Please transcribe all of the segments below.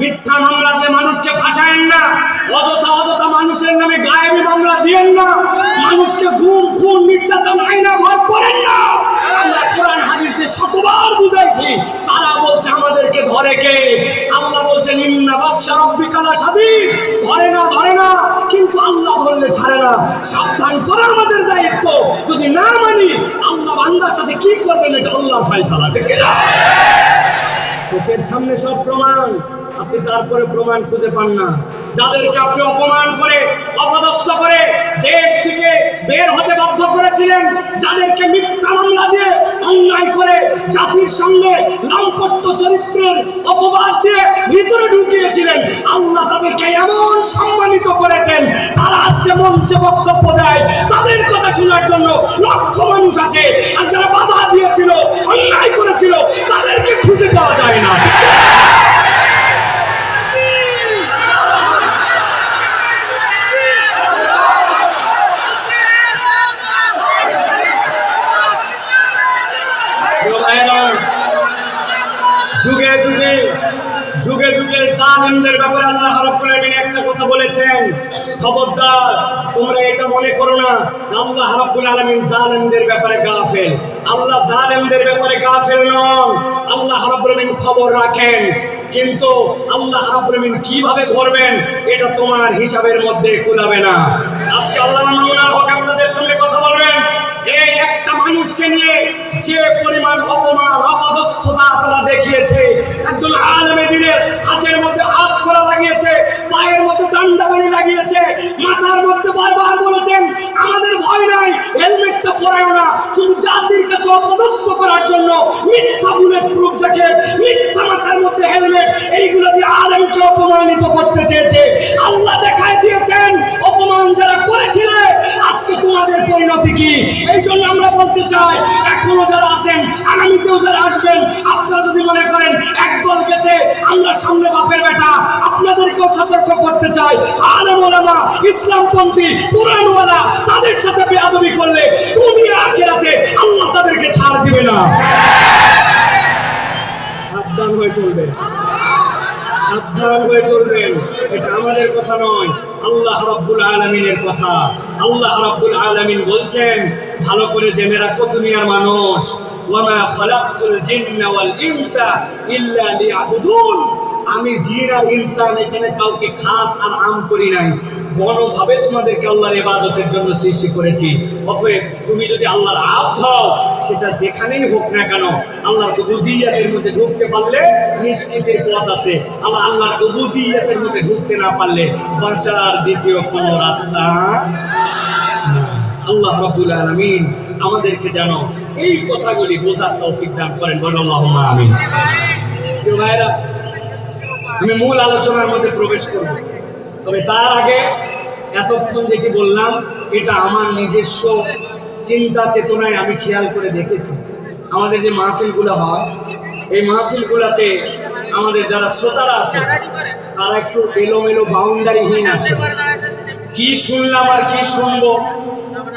মিথ্যা মামলা দিয়ে মানুষকে ফাঁসায়েন না, অযথা অযথা মানুষের নামে গায়েবী মামলা দিয়েন না, মানুষকে গুম খুন নির্যাতন আইনা ভর করেন না। আমরা কোরআন দিয়ে শতবার বুঝাইছি, তারা বলছে, আমাদেরকে ধরে কে? আল্লাহ বলছে নিম্না ব্যবসা রব্বিকালা সাদিক ধরে না ধরে না, কিন্তু আল্লাহ ধরলে ছাড়ে না। সাবধান করা আমাদের দায়িত্ব। যদি না মানি, আল্লাহ বান্দার সাথে কি করবেন, এটা আল্লাহ ফাইসালা চোখের সামনে সব প্রমাণ। আপনি তারপরে প্রমাণ খুঁজে পান না। যাদেরকে আপনি অপমান করে, অপদস্থ করে দেশ থেকে বের হতে বাধ্য করেছিলেন, যাদেরকে মিথ্যা মামলা দিয়ে অন্যায় করে জাতির সঙ্গে লাম্পট্য চরিত্রের অপবাদ দিয়ে ভিতরে ঢুকিয়েছিলেন, আল্লাহ তাদেরকে এমন সম্মানিত করেছেন, তারা আজকে মঞ্চে বক্তব্য দেয়। তাদের কথা শোনার জন্য লক্ষ মানুষ আসে, আর যারা বাধা দিয়েছিল, অন্যায় করেছিল, তাদেরকে খুঁজে পাওয়া যায় না। কথা বলেছেন খবরদার, তোমরা এটা মনে করো না। আল্লাহ রাব্বুল আলামিন জালেমদের ব্যাপারে গাফেল। আল্লাহ জালেমদের ব্যাপারে গাফেল নন। আল্লাহ রাব্বুল আলামিন খবর রাখেন। কিন্তু আল্লাহ রাব্বুল আলামিন কীভাবে ধরবেন, এটা তোমার হিসাবের মধ্যে কুলাবে না। আজকে আল্লাহ মামুনার হক আপনাদের সঙ্গে কথা বলবেন। যে পরিমাণ অপমান, অপদস্থতা তারা দেখিয়েছে, একজন আলমে দিনের হাতের মধ্যে আপ করা লাগিয়েছে, পায়ের মধ্যে ডান্ডা বাড়ি লাগিয়েছে, মাথার মধ্যে বারবার বলেছেন, আমাদের ভয় নাই হেলমেটটা পরায় না, শুধু জাতির কাছে অপদস্থ করার জন্য মিথ্যা বুলেট প্রুফ জ্যাকেট মিথ্যা মাথার মধ্যে হেলমেট এইগুলো দিয়ে আলমকে অপমানিত করতে চেয়েছে। আল্লাহ দেখায় দিয়েছেন, অপমান যারা করেছিল, আজকে তোমাদের পরিণতি কি? এই জন্য আমরা বলতে চাই, এখনও যারা আসেন আগামীতেও যারা আসবেন, আপনারা যদি মনে করেন একদল গেছে, আমরা সামনে বাপের বেটা, আপনাদেরকেও সতর্ক করতে চাই। আলেম ইসলামপন্থী, কোরআনওয়ালা, তাদের সাথে বেয়াদবি করলে তুমি আখেরাতে আল্লাহ তাদেরকে ছাড় দিবে না। সাবধান হয়ে চলবে। সাবধান হয়ে চলবেন। এটা আমাদের কথা নয়, আল্লাহ রাব্বুল আলমিনের কথা। আল্লাহ রাব্বুল আলমিন বলছেন, ভালো করে জেনে রাখো দুনিয়ার মানুষ। ওয়ামা খালাকতুল জিন্না ওয়াল ইনসা ইল্লা লিয়াবুদুন। আমি জিন আর ইনসান, এখানে কাউকে খাস আর আম করি নাই। গণভাবে তোমাদেরকে আল্লাহর ইবাদতের জন্য সৃষ্টি করেছি। অতএব তুমি যদি আল্লাহর আব হও সেটা যেখানেই হোক না কেন, আল্লাহর উবুদিয়াতের মধ্যে ঢুকতে পারলে নিষ্কৃতির পথ আছে। আল্লাহ আল্লাহর উবুদিয়াতের মধ্যে ঢুকতে না পারলে বাঁচার দ্বিতীয় কোনো রাস্তা। আল্লাহ রাব্বুল আলামিন আমাদেরকে যেন এই কথাগুলি বোঝার তৌফিক দান করেন। বলেন আল্লাহুম্মা আমিন। ভাইরা আমি মূল আলোচনার মধ্যে প্রবেশ করব। তবে তার আগে এতক্ষণ যেটি বললাম, এটা আমার নিজস্ব চিন্তা চেতনায় আমি খেয়াল করে দেখেছি। আমাদের যে মাহফিলগুলো হয়, এই মাহফিলগুলোতে আমাদের যারা শ্রোতারা আসে তারা একটু এলোমেলো বাউন্ডারিহীন আসে কি শুনলাম আর কি শুনব?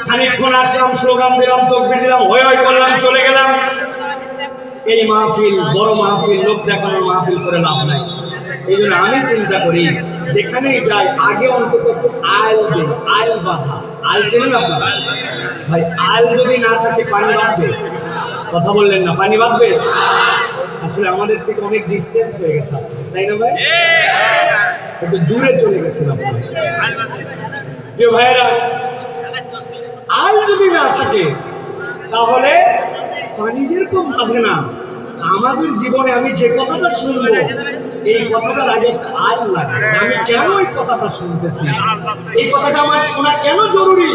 খানিকক্ষণ আসলাম স্লোগান দিলাম, তকবির দিলাম হয়ে হই করলাম, চলে গেলাম। এই মাহফিল, বড় মাহফিল, লোক দেখানোর মাহফিল করে লাভ নাই। এই জন্য আমি চিন্তা করি, যেখানেই যাই, আগে অন্তত একটু আয়ল দেব আয়ল বাধা। আয়ল চেনেন আপনারা? ভাই আয়ল যদি না থাকে, পানি বাঁধবে? কথা বললেন না, পানি বাঁধবে? আসলে আমাদের থেকে অনেক ডিস্টেন্স হয়ে গেছে তাই না ভাই? একটু দূরে চলে আপনারা প্রিয় ভাইয়েরা আল যদি না থাকে, তাহলে পানি যেরকম বাঁধে না, আমাদের জীবনে আমি যে কথাটা শুনব এই কথাটার আগে একটা লাগে। আমি কেন এই কথাটা শুনতেছি? এই কথাটা আমার শোনা কেন জরুরি?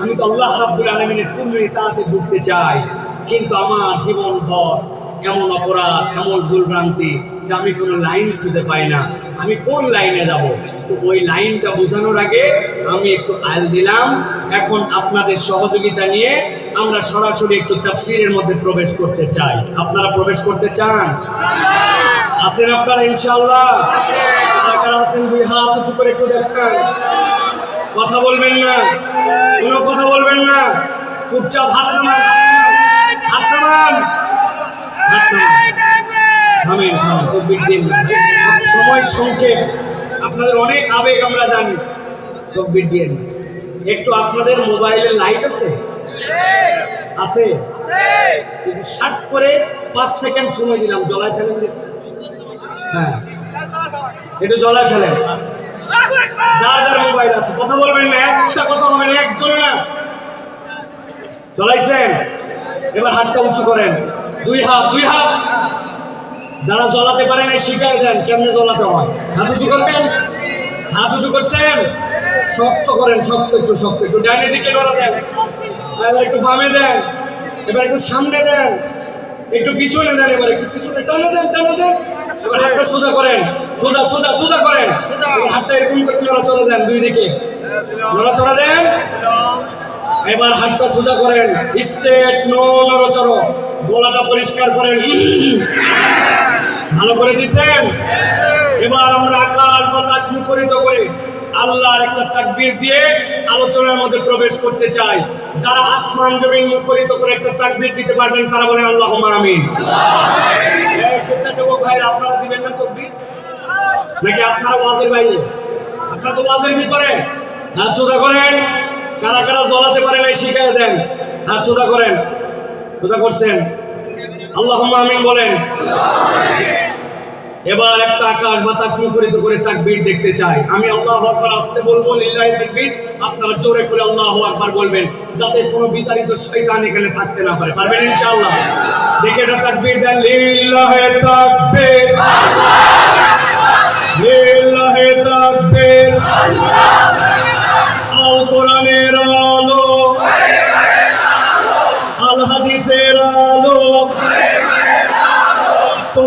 আমি তো আল্লাহ রাব্বুল আলমিনের কুমির তাতে ঢুকতে চাই। কিন্তু আমার জীবন ভর এমন অপরাধ, এমন ভুলভ্রান্তি আমি কোনো লাইন খুঁজে পাই না। আমি কোন লাইনে যাব? তো ওই লাইনটা বোঝানোর আগে আমি একটু আল দিলাম। এখন আপনাদের সহযোগিতা নিয়ে আমরা সরাসরি একটু তাফসিরের মধ্যে প্রবেশ করতে চাই। আপনারা প্রবেশ করতে চান? আছেন আপনারা ইনশাল্লাহ কারা কারা আছেন, দুই হাত উঁচু করে একটু দেখান। কথা বলবেন না। কোনো কথা বলবেন না। চুপচাপ হাত নামান হাত নামান থামেন থামেন দিন সময় সংক্ষেপ। আপনাদের অনেক আবেগ আমরা জানি। তকবির দিয়ে একটু আপনাদের মোবাইলে লাইট আছে? আছে? শার্ট করে পাঁচ সেকেন্ড সময় দিলাম জলায় ফেলেন দেখি। হ্যাঁ। একটু জলায় ফেলেন। যার যার মোবাইল আছে। কথা বলবেন না, একটা কথা হবে না একজনে না। জ্বলাইছেন এবার হাতটা উঁচু করেন। দুই হাত দুই হাত। যারা জ্বলাতে পারে না শিখাই দেন কেমনে জ্বলাতে হয়। হাত উঁচু করবেন? হাত উঁচু করছেন? শক্ত করেন, শক্ত, একটু শক্ত। একটু ডাইনে দিকে নড়া দেন এবার একটু বামে দেন। এবার একটু সামনে দেন। একটু পিছনে দেন, এবার একটু পিছনে। টানে দেন টানে দেন। এবার হাতটা সোজা করেন। সোজা সোজা সোজা করেন। এবার হাতটা এরকম করে নড়াচড়া দেন দুই দিকে। নড়াচড়া দেন। এবার হাতটা সোজা করেন। স্ট্রেট নো নড়াচড়। গলাটা পরিষ্কার করেন। ভালো করে দিছেন এবার আমরা আকাশ বাতাস মুখরিত করে আল্লাহর একটা তাকবির দিয়ে আলোচনার মধ্যে প্রবেশ করতে চাই। যারা আসমান জমিন মুখরিত করে একটা তাকবির দিতে পারবেন তারা বলে আল্লাহ আমিন। স্বেচ্ছাসেবক ভাইরা আপনারা দিবেন না তকবির নাকি আপনারা ওয়াজের বাইরে? আপনারা তো ওয়াজের ভিতরে। হাত চোদা করেন। কারা কারা জ্বলাতে পারে নাই শিখাই দেন। হাত চোদা করেন। চোদা করছেন। আল্লাহ আমিন বলেন। এবার একটা আকাশ বাতাস মুখরিত করে তাকবীর দেখতে চাই। আমি আল্লাহ আকবার আসতে বলব, লিল্লাহি তাকবীর। আপনারা জোরে করে আল্লাহু আকবার বলবেন, যাতে কোনো বিতাড়িত শয়তান এখানে থাকতে না পারে। পারবেন ইনশাআল্লাহ? দেখে এটা তাকবীর দেন, লিল্লাহি তাকবীর। লিল্লাহি তাকবীর। আল কোরআনের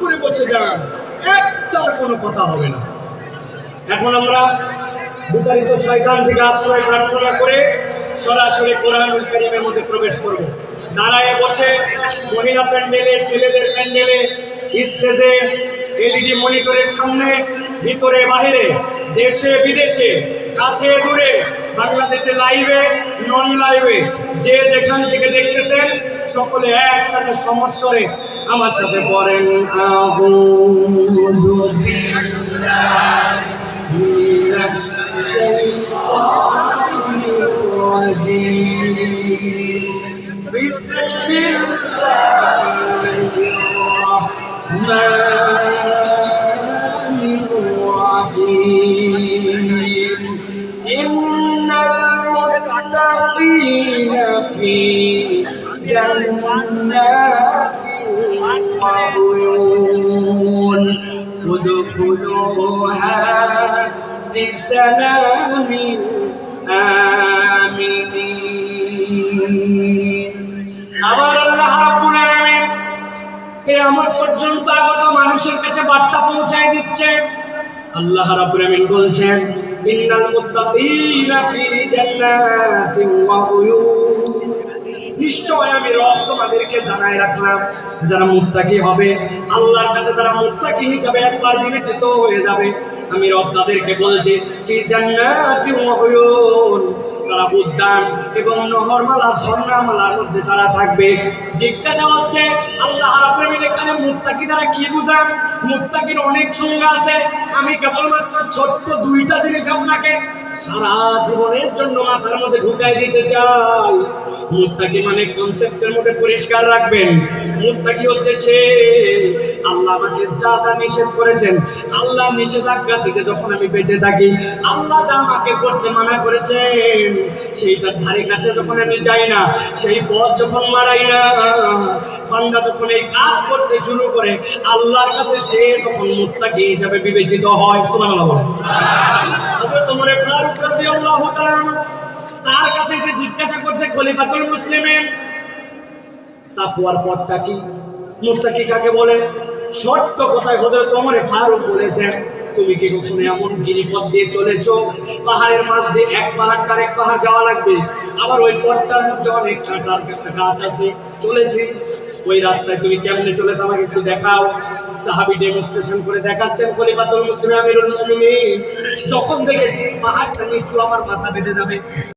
করে বসে যান। একটাও কোনো কথা হবে না। এখন আমরা বিতাড়িত শয়তান থেকে আশ্রয় প্রার্থনা করে সরাসরি কোরআনুল কারিমের মধ্যে প্রবেশ করব। দাঁড়ায় বসে মহিলা প্যান্ডেলে, ছেলেদের প্যান্ডেলে, স্টেজে, এলইডি মনিটরের সামনে, ভিতরে, বাহিরে, দেশে, বিদেশে, কাছে, দূরে, বাংলাদেশে লাইভে নন লাইভে যে যেখান থেকে দেখতেছেন, সকলে একসাথে সমস্যরে আমার সাথে পড়েন আউযু বিল্লাহি الشيطان الرجيم بسم الله الرحمن الرحيم إن المتقين في جنات وعيون ادخلوها بسلام آمنين আবার আল্লাহ রাব্বুল আলামিন কিয়ামত পর্যন্ত আগত মানুষের কাছে বার্তা পৌঁছায় দিচ্ছে আল্লাহ রাব্বুল আলামিন বলছেন ইন্নাল মুত্তাকিনা ফি জান্নাতিন ওয়া উয়ুন নিশ্চয় আমি রব তোমাদেরকে জানাই রাখলাম, যারা মুত্তাকি হবে। আল্লাহর কাছে তারা মুত্তাকি হিসাবে একবার বিবেচিত হয়ে যাবে। আমি রব তাদেরকে বলছি, ফি জান্নাতি ওয়া তারা উদ্যান এবং নহরমালা ঝর্ণামালার মধ্যে তারা থাকবে। জিজ্ঞাসা হচ্ছে, আল্লাহ রাব্বুল এখানে মুত্তাকি দ্বারা কি বুঝান? মুত্তাকির অনেক সংজ্ঞা আছে। আমি কেবলমাত্র ছোট্ট দুইটা জিনিস আপনাকে সারা জীবনের জন্য মাথার মধ্যে ঢুকাই দিতে চাই। মুত্তাকি মানে কনসেপ্টের মধ্যে পরিষ্কার রাখবেন। মুত্তাকি হচ্ছে সে, আল্লাহ আমাকে যা যা নিষেধ করেছেন, আল্লাহ নিষেধাজ্ঞা থেকে যখন আমি বেঁচে থাকি, আল্লাহ যা আমাকে করতে মানা করেছেন, সেইটার ধারে কাছে যখন আমি যাই না, সেই পথ যখন মারাই না, বান্দা যখন এই কাজ করতে শুরু করে, আল্লাহর কাছে সে তখন মুত্তাকি হিসাবে বিবেচিত হয়। সুবহানাল্লাহ বলেন। হযরত ওমর ফারুক রাদিয়াল্লাহু তাআলা তার কাছে এসে জিজ্ঞাসা করছে, খলিফাতুল মুসলিমিন। তাকুয়ার পথটা কি? মুত্তাকি কাকে বলে? সত্য কথায়? হজরত তোমার ফারুক বলেছেন, তুমি কি কখনো এমন গিরিপথ দিয়ে চলেছো? পাহাড়ের মাঝ দিয়ে এক পাহাড় তার এক পাহাড় যাওয়া লাগবে। আবার ওই পথটার মধ্যে অনেক কাঁটার গাছ আছে। চলেছি। ওই রাস্তায় তুমি কেমনে চলেছো আমাকে একটু দেখাও। সাহাবি ডেমনস্ট্রেশন করে দেখাচ্ছেন, খলিফাতুল মুসলিম আমিরুল মুমিনিন, যখন দেখেছি পাহাড়টা নিচু, আমার মাথা বেঁধে যাবে।